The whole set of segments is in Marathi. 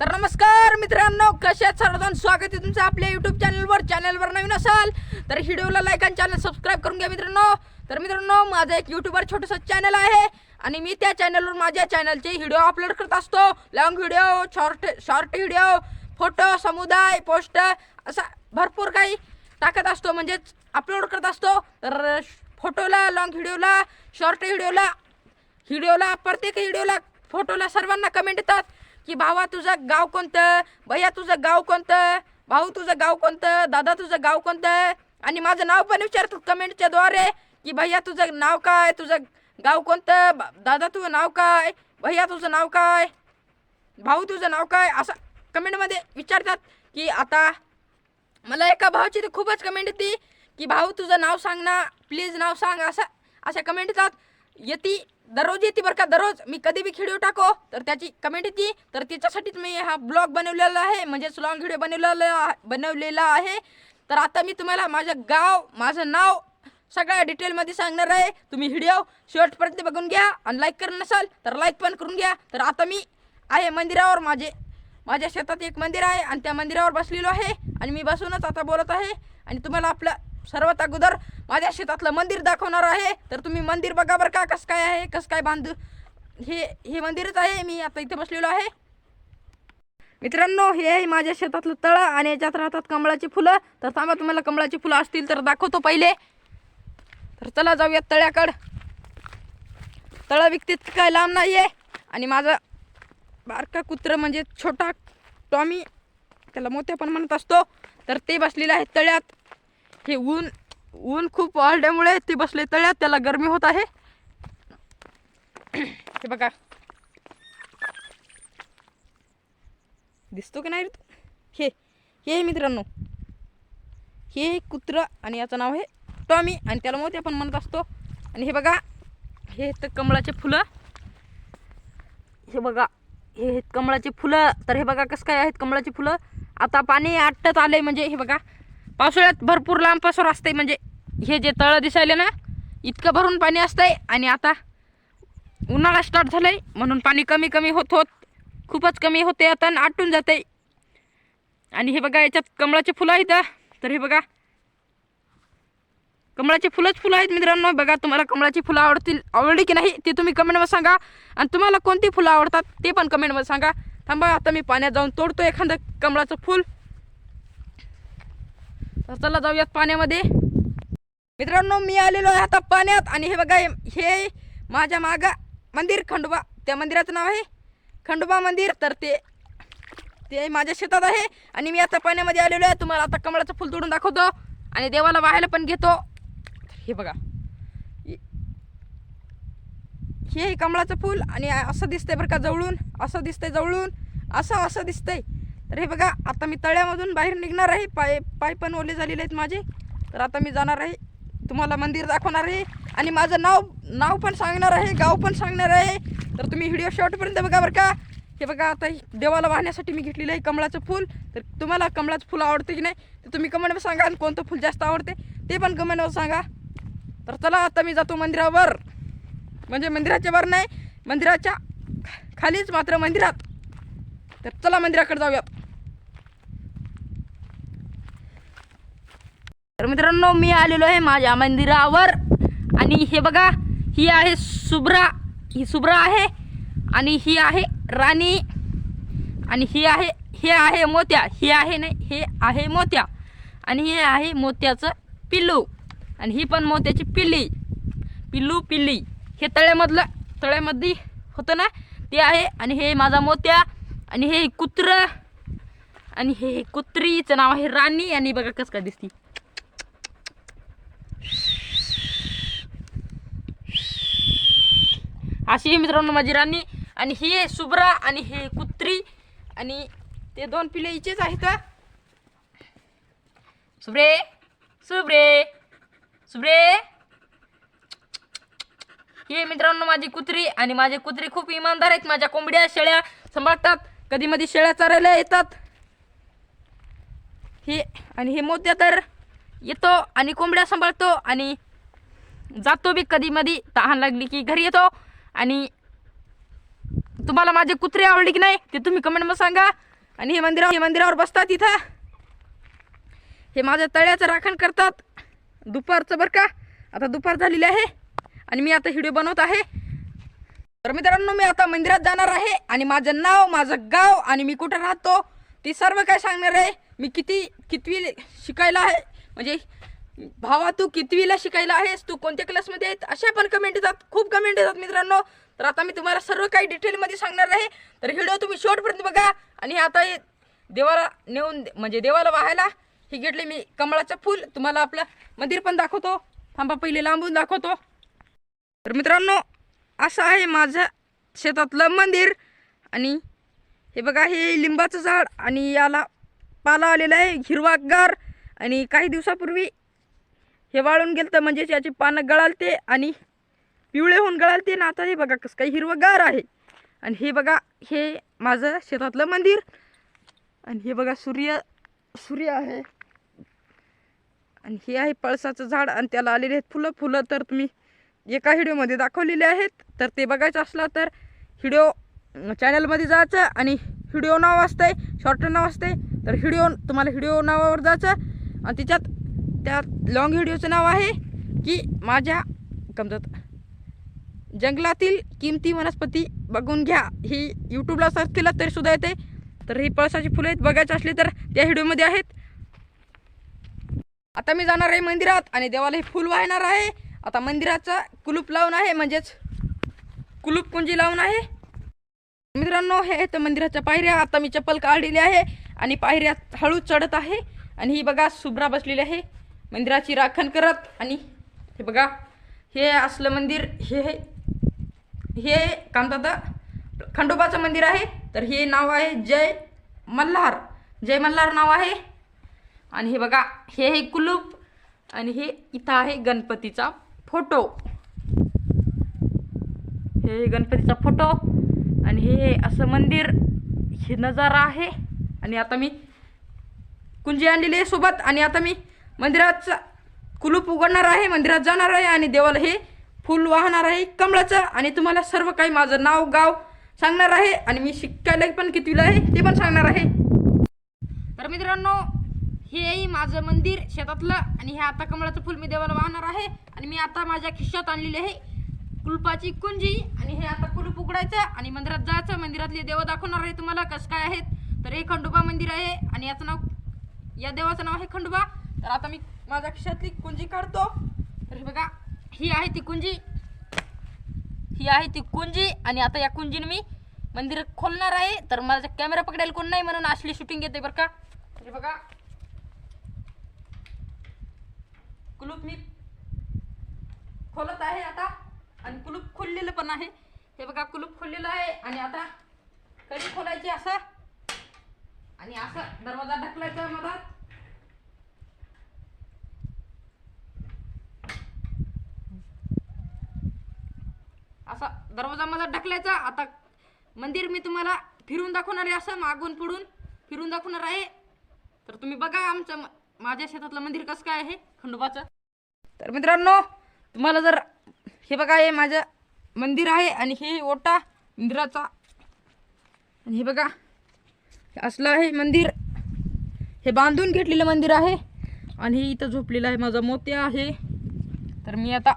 तर नमस्कार मित्रांनो कशा आहेत सर्वजण? स्वागत आहे तुमचं आपल्या युट्यूब चॅनलवर चॅनलवर नवीन असाल तर व्हिडिओला लाईक आणि चॅनल सबस्क्राईब करून घ्या मित्रांनो. तर मित्रांनो माझं एक युट्यूबवर छोटंसं चॅनल आहे आणि मी त्या चॅनलवर माझ्या चॅनलचे व्हिडिओ अपलोड करत असतो. Long video short short video photo समुदाय पोस्ट असा भरपूर काही टाकत असतो. म्हणजेच अपलोड करत असतो. तर फोटोला लॉंग व्हिडिओला शॉर्ट व्हिडिओला व्हिडिओला प्रत्येक व्हिडिओला फोटोला सर्वांना कमेंट येतात. की भावा तुझं गाव कोणतं? भैया तुझं गाव कोणतं? भाऊ तुझं गाव कोणतं? दादा तुझं गाव कोणतं? आणि माझं नाव पण विचारतात कमेंटच्या द्वारे की भैया तुझं नाव काय? तुझं गाव कोणतं? दादा तुझं नाव काय? भैया तुझं नाव काय? भाऊ तुझं नाव काय? असं कमेंटमध्ये विचारतात की आता मला एका भावाची तर खूपच कमेंट येते की भाऊ तुझं नाव सांग ना प्लीज नाव सांग असं अशा कमेंट येतात. येते दररोज येते बरं का दररोज. मी कधी बी व्हिडिओ टाको तर त्याची कमेंट येते. तर त्याच्यासाठीच मी हा ब्लॉग बनवलेला आहे म्हणजेच लॉंग व्हिडिओ बनवलेला बनवलेला आहे. तर आता मी तुम्हाला माझं गाव माझं नाव सगळ्या डिटेलमध्ये सांगणार आहे. तुम्ही व्हिडिओ शेवटपर्यंत बघून घ्या आणि लाईक करत नसाल तर लाईक पण करून घ्या. तर आता मी आहे मंदिरावर माझे माझ्या शेतात एक मंदिर आहे आणि त्या मंदिरावर बसलेलो आहे. आणि मी बसूनच आता बोलत आहे. आणि तुम्हाला आपलं सर्वात अगोदर माझ्या शेतातलं मंदिर दाखवणार आहे. तर तुम्ही मंदिर बघा बरं का कसं काय आहे कसं काय बांध हे हे मंदिरच आहे. मी आता इथे बसलेलो आहे. मित्रांनो हे आहे माझ्या शेतातलं तळं आणि याच्यात राहतात कमळाची फुलं. तर थांबा तुम्हाला कमळाची फुलं असतील तर दाखवतो पहिले. तर चला जाऊयात तळ्याकडं. तळं विकतीत काय लांब नाही आहे आणि माझा बारका कुत्र म्हणजे छोटा टॉमी त्याला मोत्या पण म्हणत असतो. तर ते बसलेलं आहे तळ्यात. हे ऊन ऊन खूप वाढल्यामुळे ते बसले तळ्यात त्याला गरमी होत आहे. हे बघा. दिसतो की नाही तू? हे हे मित्रांनो. हे कुत्र आणि याचं नाव आहे टॉमी आणि त्याला मोत्या आपण म्हणत असतो. आणि हे बघा हे तर कमळाचे फुलं. हे बघा हे आहेत कमळाची फुलं. तर हे बघा कसं काय आहेत कमळाची फुलं. आता पाणी आटत आले म्हणजे हे बघा. पावसाळ्यात भरपूर लांब पसर असते म्हणजे हे जे तळं दिसायले ना इतकं भरून पाणी असतंय आणि आता उन्हाळा स्टार्ट झालाय. म्हणून पाणी कमी कमी होत होत खूपच कमी होते आता आणि आटून जाते आणि हे बघा याच्यात कमळाचे फुलं आहेत तर हे बघा कमळाचे फुलंच फुलं आहेत मित्रांनो. बघा तुम्हाला कमळाची फुलं आवडतील आवडली की नाही ते तुम्ही कमेंटमध्ये सांगा. आणि तुम्हाला कोणती फुलं आवडतात ते पण कमेंटमध्ये सांगा. थांबा आता मी पाण्यात जाऊन तोडतो एखादं कमळाचं फुल. तर चला जाऊयात पाण्यामध्ये. मित्रांनो मी आलेलो आहे आता पाण्यात आणि हे बघा हे- माझ्या मागा मंदिर खंडोबा. त्या मंदिराचं नाव आहे खंडोबा मंदिर. तर ते ते माझ्या शेतात आहे आणि मी आता पाण्यामध्ये आलेलो आहे. तुम्हाला आता कमळाचं फुल तोडून दाखवतो आणि देवाला वाहायला पण घेतो. हे बघा. हे आहे कमळाचं फूल आणि असं दिसतंय बरं का जवळून असं दिसतंय जवळून असं असं दिसतंय. तर हे बघा आता मी तळ्यामधून बाहेर निघणार आहे. पाय पाय पण ओले झालेले आहेत माझे. तर आता मी जाणार आहे. तुम्हाला मंदिर दाखवणार आहे. आणि माझं नाव नाव पण सांगणार आहे गाव पण सांगणार आहे. तर तुम्ही व्हिडिओ शॉर्टपर्यंत बघा बरं का. हे बघा आता हे देवाला वाहण्यासाठी मी घेतलेलं आहे कमळाचं फूल. तर तुम्हाला कमळाचं फुल आवडते की नाही तर तुम्ही कमेंटवर सांगा आणि कोणतं फुल जास्त आवडते ते पण कमेंटवर सांगा. तर चला आता मी जातो मंदिरावर. म्हणजे मंदिराच्या वर नाही मंदिराच्या खालीच मात्र मंदिरात. तर चला मंदिराकडे जाऊयात. तर मित्रांनो मी आलेलो आहे माझ्या मंदिरावर. आणि हे बघा ही आहे सुब्रा. ही सुब्रा आहे आणि ही आहे राणी. आणि ही आहे हे आहे मोत्या. ही आहे नाही हे आहे मोत्या. आणि हे आहे मोत्याचं पिल्लू. आणि ही पण मोत्याची पिल्ली. पिल्लू पिल्ली. हे तळ्यामधलं तळ्यामध्ये होतं ना? ते आहे. आणि हे माझा मोत्या. आणि हे कुत्रं. आणि हे कुत्रीचं नाव आहे राणी. आणि बघा कसं काय दिसती. अशी आहे मित्रांनो माझी राणी. आणि ही आहे सुब्रा आणि हे कुत्री. आणि ते दोन पिले हिचेच आहेत सुब्रे सुब्रे सुब्रे. ही आहे मित्रांनो माझी कुत्री आणि माझे कुत्री खूप इमानदार आहेत. माझ्या कोंबड्या शेळ्या सांभाळतात. कधी मधी शेळ्या चारायला येतात. हे आणि हे मोत्या तर येतो आणि कोंबड्या सांभाळतो आणि जातो बी कधी मधी. तहान लागली की घरी येतो. आणि तुम्हाला माझे कुत्रे आवडले की नाही ते तुम्ही कमेंटमध्ये सांगा. आणि हे मंदिरावर हे मंदिरावर बसतात इथं. हे माझ्या तळ्याचं राखण करतात. दुपारचं बरं का? आता दुपार झालेली आहे आणि मी आता व्हिडिओ बनवत आहे. तर मित्रांनो मी आता मंदिरात जाणार आहे आणि माझं नाव माझं गाव आणि मी कुठं राहतो ते सर्व काय सांगणार आहे? मी किती कितवी शिकायला आहे? म्हणजे भावा तू कितवीला शिकायला आहेस? तू कोणत्या क्लासमध्ये आहेत अशा पण कमेंट येतात. खूप कमेंट येतात मित्रांनो. तर आता मी तुम्हाला सर्व काही डिटेलमध्ये सांगणार आहे. तर व्हिडिओ तुम्ही शेवटपर्यंत बघा. आणि हे आता हे देवाला नेऊन म्हणजे देवाला वाहायला हे घेतले मी कमळाचं फूल. तुम्हाला आपलं मंदिर पण दाखवतो. थांबा पहिले लांबून दाखवतो. तर मित्रांनो असं आहे माझं शेतातलं मंदिर. आणि हे बघा हे लिंबाचं झाड. आणि याला पाला आलेला आहे हिरवागार. आणि काही दिवसापूर्वी हे वाळून गेलं तर म्हणजेच याची पानं गळालते आणि पिवळे होऊन गळालते. ना आता हे बघा कसं काही हिरवंगार आहे. आणि हे बघा हे माझं शेतातलं मंदिर. आणि हे बघा सूर्य सूर्य आहे. आणि हे आहे पळसाचं झाड आणि त्याला आलेले आहेत फुलं. फुलं तर तुम्ही एका व्हिडिओमध्ये दाखवलेले आहेत. तर ते बघायचं असलं तर व्हिडिओ चॅनलमध्ये जायचं आणि व्हिडिओ नाव असतंय शॉर्ट नाव असतंय तर व्हिडिओ तुम्हाला व्हिडिओ नावावर जायचं. आणि त्याच्यात त्या लॉंग व्हिडिओचं नाव आहे की माझ्या कमजत जंगलातील किमती वनस्पती बघून घ्या. ही यूट्यूबला सर्च केलं तरीसुद्धा येते. तर ही पळसाची फुलं आहेत. बघायची असली तर त्या व्हिडिओमध्ये आहेत. आता मी जाणार आहे मंदिरात आणि देवाला हे फुल वाहणार आहे. आता मंदिराचा कुलूप लावून आहे. म्हणजेच कुलूप कुंजी लावून आहे. मित्रांनो हे तर मंदिराच्या पायऱ्या. आता मी चप्पल काढलेली आहे आणि पायऱ्या हळू चढत आहे. आणि ही बघा शुभ्रा बसलेली आहे. मंदिराची राखण करत आणि हे बघा हे असलं मंदिर हे हे हे काय म्हणतात खंडोबाचं मंदिर आहे. तर हे नाव आहे जय मल्हार. जय मल्हार नाव आहे. आणि हे बघा हे हे कुलूप आणि हे इथं आहे गणपतीचा फोटो. हे गणपतीचा फोटो आणि हे असं मंदिर हे नजारा आहे. आणि आता मी कुंजी आणलेली आहे सोबत आणि आता मी मंदिराचा कुलूप उघडणार आहे मंदिरात जाणार आहे आणि देवाला हे फुल वाहणार आहे कमळाचं. आणि तुम्हाला सर्व काही माझं नाव गाव सांगणार आहे आणि मी शिकायला पण कितवीला आहे ते पण सांगणार आहे. तर मित्रांनो हे माझं मंदिर शेतातलं आणि हे आता कमळाचं फुल मी देवाला वाहणार आहे. आणि मी आता माझ्या खिशात आणलेली आहे कुलपाची कुंजी. आणि हे आता कुलूप उघडायचं आणि मंदिरात जायचं. मंदिरातले देव दाखवणार आहे तुम्हाला कसं काय आहेत. तर हे खंडोबा मंदिर आहे आणि याचं नाव या देवाचं नाव आहे खंडोबा. तर आता मी माझ्या खिशातली कुंजी काढतो. तर हे बघा ही आहे ती कुंजी. ही आहे ती कुंजी आणि आता या कुंजीने मी मंदिर खोलणार आहे. तर माझा कॅमेरा पकडायला कोण नाही म्हणून असली शूटिंग येते बरं का? तर बघा. कुलूप मी खोलत आहे आता. आणि कुलूप खोललेलं पण आहे. हे बघा कुलूप खोललेलं आहे. आणि आता कधी खोलायची असं? आणि असं दरवाजा ढकलायचा मधात असा दरवाजा माझा ढकलायचा. आता मंदिर मी तुम्हाला फिरून दाखवणार आहे असं मागून पुढून फिरून दाखवणार आहे. तर तुम्ही बघा आमचं म- माझ्या शेतातलं मंदिर कसं काय आहे खंडोबाचं. तर मित्रांनो तुम्हाला जर हे बघा हे माझं मंदिर आहे आणि हे ओटा मंदिराचा आणि हे बघा हे असलं आहे मंदिर. हे बांधून घेतलेलं मंदिर आहे. आणि हे इथं झोपलेलं आहे माझा मोत्या आहे. तर मी आता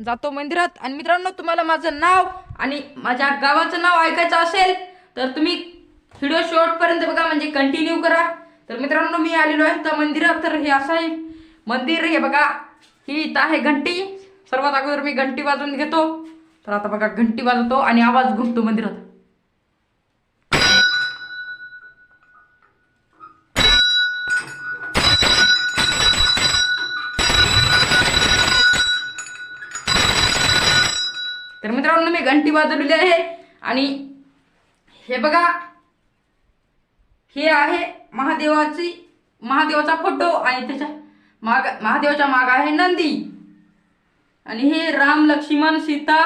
जातो मंदिरात. आणि मित्रांनो तुम्हाला माझं नाव आणि माझ्या गावाचं नाव ऐकायचं असेल तर तुम्ही व्हिडिओ शेवटपर्यंत बघा म्हणजे कंटिन्यू करा. तर मित्रांनो मी आलेलो आहे त्या मंदिरात तर हे असं आहे. मंदिर हे बघा ही इथं आहे घंटी. सर्वात अगोदर मी घंटी वाजवून घेतो. तर आता बघा घंटी वाजवतो आणि आवाज घुमतो मंदिरात तर मित्रांनो मी घंटी वाजवलेली आहे. आणि हे बघा हे आहे महादेवाची महादेवाचा फोटो आणि त्याच्या माग महादेवाच्या माग आहे नंदी. आणि हे राम लक्ष्मण सीता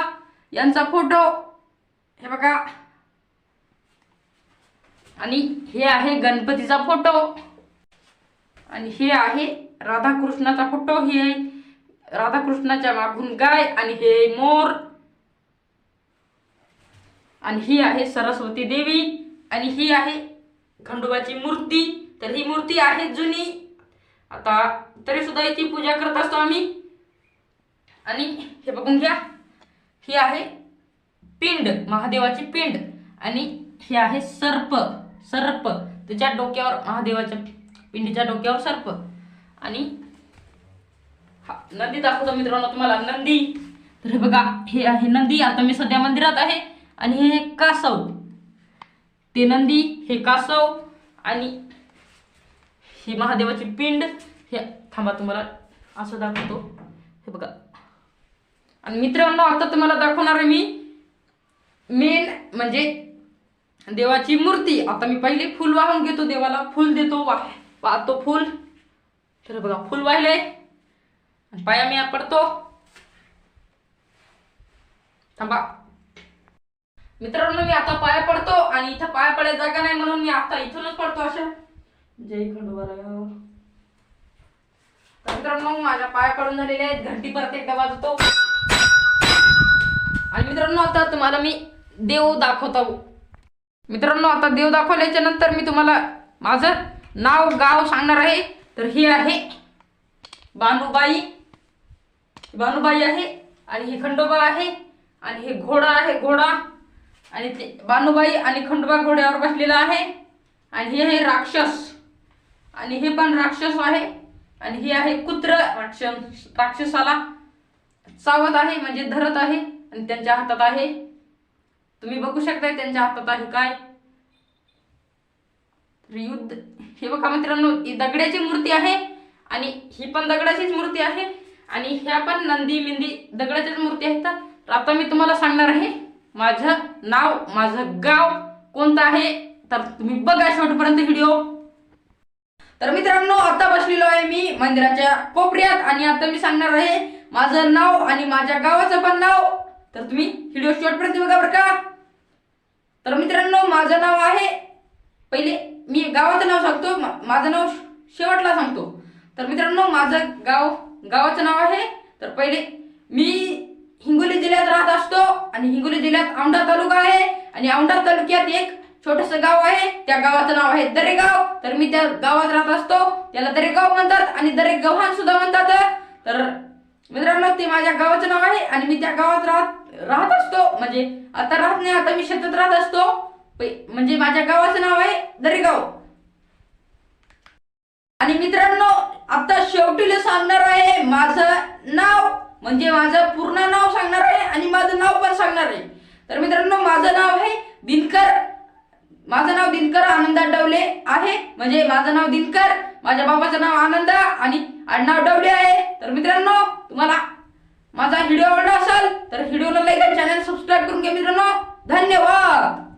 यांचा फोटो. हे बघा. आणि हे आहे गणपतीचा फोटो. आणि हे आहे राधाकृष्णाचा फोटो. हे राधाकृष्णाच्या मागून गाय आणि हे मोर. आणि ही आहे सरस्वती देवी आणि ही आहे खंडोबाची मूर्ती. तर ही मूर्ती आहे जुनी. आता तरी सुद्धा याची पूजा करत असतो आम्ही. आणि हे बघून घ्या. ही आहे पिंड महादेवाची पिंड. आणि हे आहे सर्प सर्प. त्याच्या डोक्यावर महादेवाच्या पिंडीच्या डोक्यावर सर्प. आणि हा नंदी दाखवतो मित्रांनो तुम्हाला. नंदी. तर हे बघा हे आहे नंदी. आता मी सध्या मंदिरात आहे. आणि हे कासव ते नंदी हे कासव आणि ही महादेवाची पिंड हे थांबा तुम्हाला असं दाखवतो. हे बघा. आणि मित्रांनो आता तुम्हाला दाखवणार आहे मी मेन म्हणजे देवाची मूर्ती. आता मी पहिले फुल वाहून घेतो देवाला. फुल देतो वाह वाहतो फुल. तर बघा फुल वाहिले. पाया मी पडतो थांबा. मित्रांनो मी आता पाया पडतो आणि इथं पाया पडायला जागा नाही म्हणून मी आता इथूनच पडतो अशा. जय खंडोबाराय तर मित्रांनो माझ्या पाया पडून झालेले आहेत. घंटी परत एकदा वाजवतो. आणि मित्रांनो आता तुम्हाला मी देव दाखवतो. मित्रांनो आता देव दाखवल्याच्या नंतर मी तुम्हाला माझं नाव गाव सांगणार आहे. तर हे आहे बानुबाई. बानुबाई आहे आणि हे खंडोबा आहे आणि हे घोडा आहे. घोडा. आणि ते बानुबाई आणि खंडोबा घोड्यावर बसलेला आहे. आणि हे आहे राक्षस. आणि हे पण राक्षस आहे. आणि हे आहे कुत्र राक्षस राक्षसाला चावत आहे म्हणजे धरत आहे आणि त्यांच्या हातात आहे. तुम्ही बघू शकताय त्यांच्या हातात आहे काय. युद्ध हे बघा मित्रांनो ही दगडाची मूर्ती आहे आणि ही पण दगडाचीच मूर्ती आहे. आणि ह्या पण नंदी मिंदी दगडाच्याच मूर्ती आहेत. तर आता मी तुम्हाला सांगणार आहे माझं नाव माझं गाव कोणतं आहे? तर तुम्ही बघा शेवटपर्यंत व्हिडिओ. तर मित्रांनो आता बसलेलो आहे मी मंदिराच्या कोपऱ्यात आणि आता मी सांगणार आहे माझं नाव आणि माझ्या गावाचं पण नाव. तर तुम्ही व्हिडिओ शेवटपर्यंत बघा बरं का. तर मित्रांनो माझं नाव आहे पहिले मी गावाचं नाव सांगतो माझं नाव शेवटला सांगतो. तर मित्रांनो माझं गाव गावाचं नाव आहे. तर पहिले मी हिंगोली जिल्ह्यात राहत असतो आणि हिंगोली जिल्ह्यात औंढा तालुका आहे. आणि औंढा तालुक्यात एक छोटस गाव आहे. त्या गावाचं नाव आहे दरेगाव. तर मी त्या गावात राहत असतो. त्याला दरेगाव म्हणतात आणि दरेगव्हाण सुद्धा म्हणतात. तर मित्रांनो ते माझ्या गावाचं नाव आहे आणि मी त्या गावात राहत राहत असतो. म्हणजे आता राहत नाही आता मी शेतात राहत असतो. पै- म्हणजे माझ्या गावाचं नाव आहे दरेगाव. आणि मित्रांनो आता शेवटीला सांगणार आहे माझं नाव. म्हणजे माझं पूर्ण नाव सांगणार आहे आणि माझं नाव पण सांगणार आहे. तर मित्रांनो माझं नाव आहे दिनकर. माझं नाव दिनकर आनंद डवले आहे. म्हणजे माझं नाव दिनकर माझ्या बाबाचं नाव आनंद आणि आडनाव डवले आहे. तर मित्रांनो तुम्हाला माझा व्हिडिओ आवडला असेल तर व्हिडिओला लाईक आणि चॅनल सबस्क्राईब करून घ्या मित्रांनो. धन्यवाद!